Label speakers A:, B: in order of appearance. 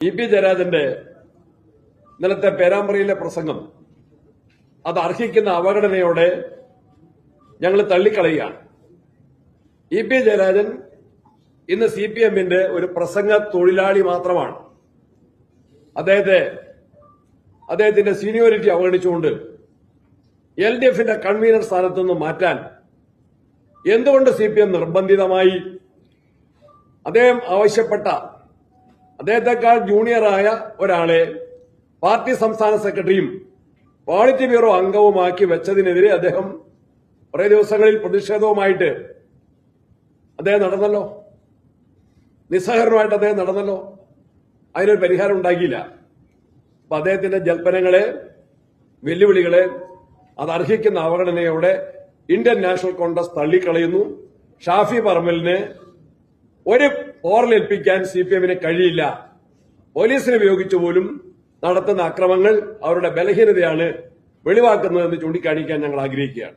A: E P ജയരാജന്റെ ഇന്നലത്തെ പേരാമ്പ്രയിലെ പ്രസംഗം. അത് അർഹിക്കുന്ന അവഗണനയോടെ ഞങ്ങൾ തള്ളിക്കളയുകയാണ്. ഇ പി ജയരാജൻ ഇന്ന് സി പി എമ്മിന്റെ ഒരു പ്രസംഗ തൊഴിലാളി മാത്രമാണ്. അദ്ദേഹത്തെ അദ്ദേഹത്തിന്റെ സീനിയോറിറ്റി അവഗണിച്ചുകൊണ്ട് എൽ ഡി എഫിന്റെ കൺവീനർ സ്ഥാനത്തു നിന്ന് മാറ്റാൻ എന്തുകൊണ്ട് സി പി എം നിർബന്ധിതമായി? അദ്ദേഹം ആവശ്യപ്പെട്ട അദ്ദേഹത്തെക്കാൾ ജൂനിയറായ ഒരാളെ പാർട്ടി സംസ്ഥാന സെക്രട്ടറിയും പോളിറ്റ് ബ്യൂറോ അംഗവുമാക്കി വെച്ചതിനെതിരെ അദ്ദേഹം കുറേ ദിവസങ്ങളിൽ പ്രതിഷേധവുമായിട്ട് അദ്ദേഹം നടന്നല്ലോ. നിസ്സഹകരണമായിട്ട് അദ്ദേഹം നടന്നല്ലോ. അതിനൊരു പരിഹാരം ഉണ്ടാക്കിയില്ല അപ്പൊ അദ്ദേഹത്തിന്റെ ജൽപ്പനങ്ങളെ വെല്ലുവിളികളെ അത് അർഹിക്കുന്ന അവഗണനയോടെ ഇന്ത്യൻ നാഷണൽ കോൺഗ്രസ് തള്ളിക്കളയുന്നു. ഷാഫി പറമ്പലിന് ഒരു പോറലേൽപ്പിക്കാൻ സി പി എമ്മിന് കഴിയില്ല. പോലീസിനെ ഉപയോഗിച്ചു പോലും നടത്തുന്ന അക്രമങ്ങൾ അവരുടെ ബലഹീനതയാണ് വെളിവാക്കുന്നതെന്ന് ചൂണ്ടിക്കാണിക്കാൻ ഞങ്ങൾ ആഗ്രഹിക്കുകയാണ്.